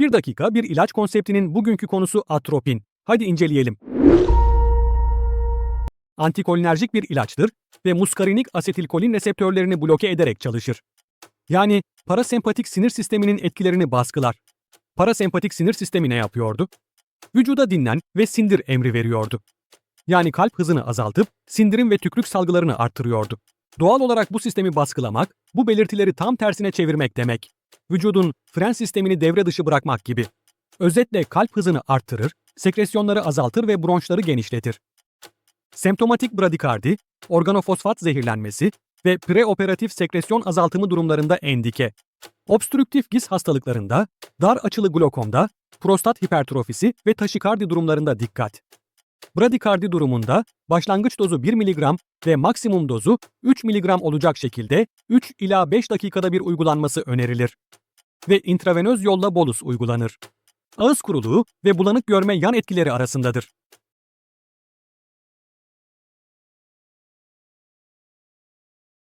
Bir dakika bir ilaç konseptinin bugünkü konusu atropin. Hadi inceleyelim. Antikolinerjik bir ilaçtır ve muskarinik asetilkolin reseptörlerini bloke ederek çalışır. Yani parasempatik sinir sisteminin etkilerini baskılar. Parasempatik sinir sistemi ne yapıyordu? Vücuda dinlen ve sindir emri veriyordu. Yani kalp hızını azaltıp sindirim ve tükrük salgılarını arttırıyordu. Doğal olarak bu sistemi baskılamak, bu belirtileri tam tersine çevirmek demek. Vücudun fren sistemini devre dışı bırakmak gibi. Özetle kalp hızını arttırır, sekresyonları azaltır ve bronşları genişletir. Semptomatik bradikardi, organofosfat zehirlenmesi ve preoperatif sekresyon azaltımı durumlarında endike. Obstrüktif giz hastalıklarında, dar açılı glokomda, prostat hipertrofisi ve taşikardi durumlarında dikkat. Bradikardi durumunda başlangıç dozu 1 mg ve maksimum dozu 3 mg olacak şekilde 3 ila 5 dakikada bir uygulanması önerilir. Ve intravenöz yolla bolus uygulanır. Ağız kuruluğu ve bulanık görme yan etkileri arasındadır.